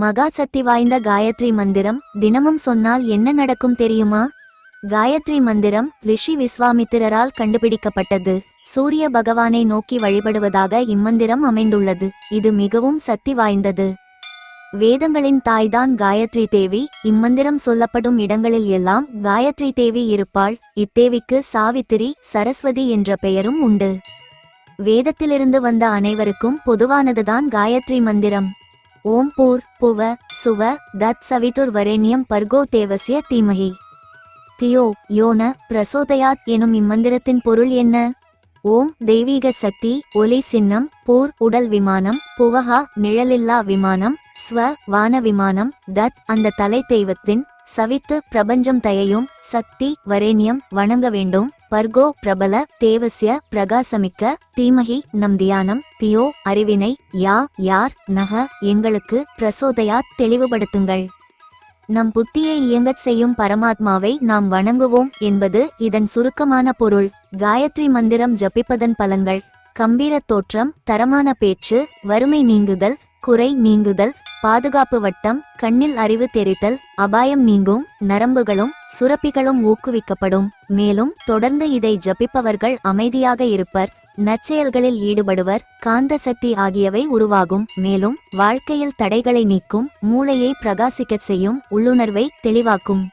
மகா சக்தி வாய்ந்த காயத்ரி மந்திரம் தினமும் சொன்னால் என்ன நடக்கும் தெரியுமா? காயத்ரி மந்திரம் ரிஷி விஸ்வாமித்திரரால் கண்டுபிடிக்கப்பட்டது. சூரிய பகவானை நோக்கி வழிபடுவதாக இம்மந்திரம் அமைந்துள்ளது. இது மிகவும் சக்தி வாய்ந்தது. வேதங்களின் தாய்தான் காயத்ரி தேவி. இம்மந்திரம் சொல்லப்படும் இடங்களில் எல்லாம் காயத்ரி தேவி இருப்பாள். இத்தேவிக்கு சாவித்திரி சரஸ்வதி என்ற பெயரும் உண்டு. வேதத்திலிருந்து வந்த அனைவருக்கும் பொதுவானதுதான் காயத்ரி மந்திரம். ஓம் பூர் புவ சுவ தத் சவிதுர் வரேண்யம் பர்கோ தேவசிய தீமகி தியோ யோன பிரசோதயாத் எனும் இம்மந்திரத்தின் பொருள் என்ன? ஓம் தெய்வீக சக்தி ஒலி சின்னம் பூர் உடல் விமானம் புவஹா நிழலில்லா விமானம் ஸ்வ வான விமானம் தத் அந்த தலை தெய்வத்தின் சவித்து பிரபஞ்சம் தயையும் சக்தி வரேண்யம் வணங்க வேண்டும். பர்கோ பிரபல தேவசிய பிரகாசமிக்க தீமகி நம் தியானம் தியோ அறிவினை யா யார் நக எங்களுக்கு பிரசோதயாத் தெளிவுபடுத்துங்கள். நம் புத்தியை இயங்கச் செய்யும் பரமாத்மாவை நாம் வணங்குவோம் என்பது இதன் சுருக்கமான பொருள். காயத்ரி மந்திரம் ஜபிப்பதன் பலன்கள். கம்பீரத் தோற்றம் தரமான பேச்சு வறுமை நீங்குதல் குறை நீங்குதல் பாதுகாப்பு வட்டம் கண்ணில் அறிவு தெரித்தல் அபாயம் நீங்கும் நரம்புகளும் சுரப்பிகளும் ஊக்குவிக்கப்படும். மேலும் தொடர்ந்து இதை ஜபிப்பவர்கள் அமைதியாக இருப்பர் நற்செயல்களில் ஈடுபடுவர் காந்த சக்தி ஆகியவை உருவாகும். மேலும் வாழ்க்கையில் தடைகளை நீக்கும் மூளையை பிரகாசிக்கச் செய்யும் உள்ளுணர்வை தெளிவாக்கும்.